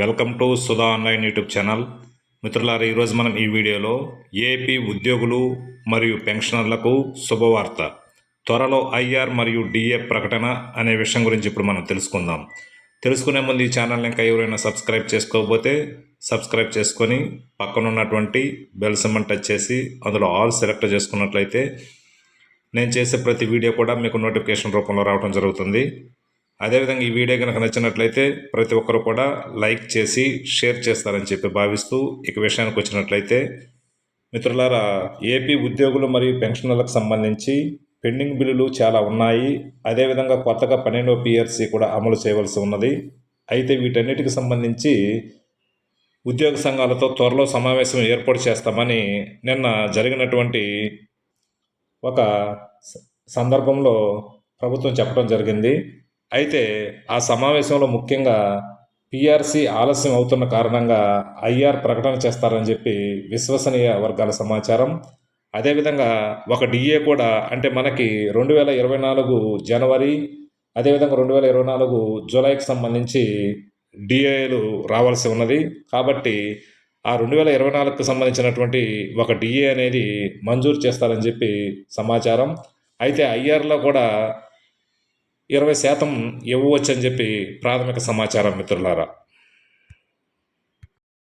Welcome to Sudha online YouTube channel. మిత్రులారా ఈరోజు మనం ఈ వీడియోలో ఏపీ ఉద్యోగులు మరియు పెన్షనర్లకు శుభవార్త. త్వరలో ఐఆర్ మరియు డిఏ ప్రకటన అనే విషయం గురించి ఇప్పుడు మనం తెలుసుకుందాం. తెలుసుకునే ముందు ఈ ఛానల్ని ఇంకా ఎవరైనా సబ్స్క్రైబ్ చేసుకోకపోతే సబ్స్క్రైబ్ చేసుకొని పక్కన ఉన్నటువంటి బెల్ సింబల్ టచ్ చేసి అందులో ఆల్ సెలెక్ట్ చేసుకున్నట్లయితే నేను చేసే ప్రతి వీడియో కూడా మీకు నోటిఫికేషన్ రూపంలో రావడం జరుగుతుంది. అదేవిధంగా ఈ వీడియో కనుక నచ్చినట్లయితే ప్రతి ఒక్కరు కూడా లైక్ చేసి షేర్ చేస్తారని చెప్పి భావిస్తూ ఇక విషయానికి వచ్చినట్లయితే మిత్రులారా ఏపీ ఉద్యోగులు మరియు పెన్షనర్లకు సంబంధించి పెండింగ్ బిల్లులు చాలా ఉన్నాయి. అదేవిధంగా కొత్తగా పన్నెండో పిఆర్సీ కూడా అమలు చేయవలసి ఉన్నది. అయితే వీటన్నిటికి సంబంధించి ఉద్యోగ సంఘాలతో త్వరలో సమావేశం ఏర్పాటు చేస్తామని నిన్న జరిగినటువంటి ఒక సందర్భంలో ప్రభుత్వం చెప్పడం జరిగింది. అయితే ఆ సమావేశంలో ముఖ్యంగా పిఆర్సీ ఆలస్యం అవుతున్న కారణంగా ఐఆర్ ప్రకటన చేస్తారని చెప్పి విశ్వసనీయ వర్గాల సమాచారం. అదేవిధంగా ఒక డిఏ కూడా అంటే మనకి రెండు వేల ఇరవై నాలుగు జనవరి అదేవిధంగా రెండు వేల ఇరవై నాలుగు జూలైకి సంబంధించి డిఏలు రావాల్సి ఉన్నది. కాబట్టి ఆ రెండు వేల ఇరవై నాలుగుకు సంబంధించినటువంటి ఒక డిఏ అనేది మంజూరు చేస్తారని చెప్పి సమాచారం. అయితే ఐఆర్లో కూడా ఇరవై శాతం ఇవ్వవచ్చు అని చెప్పి ప్రాథమిక సమాచారం మిత్రులారా.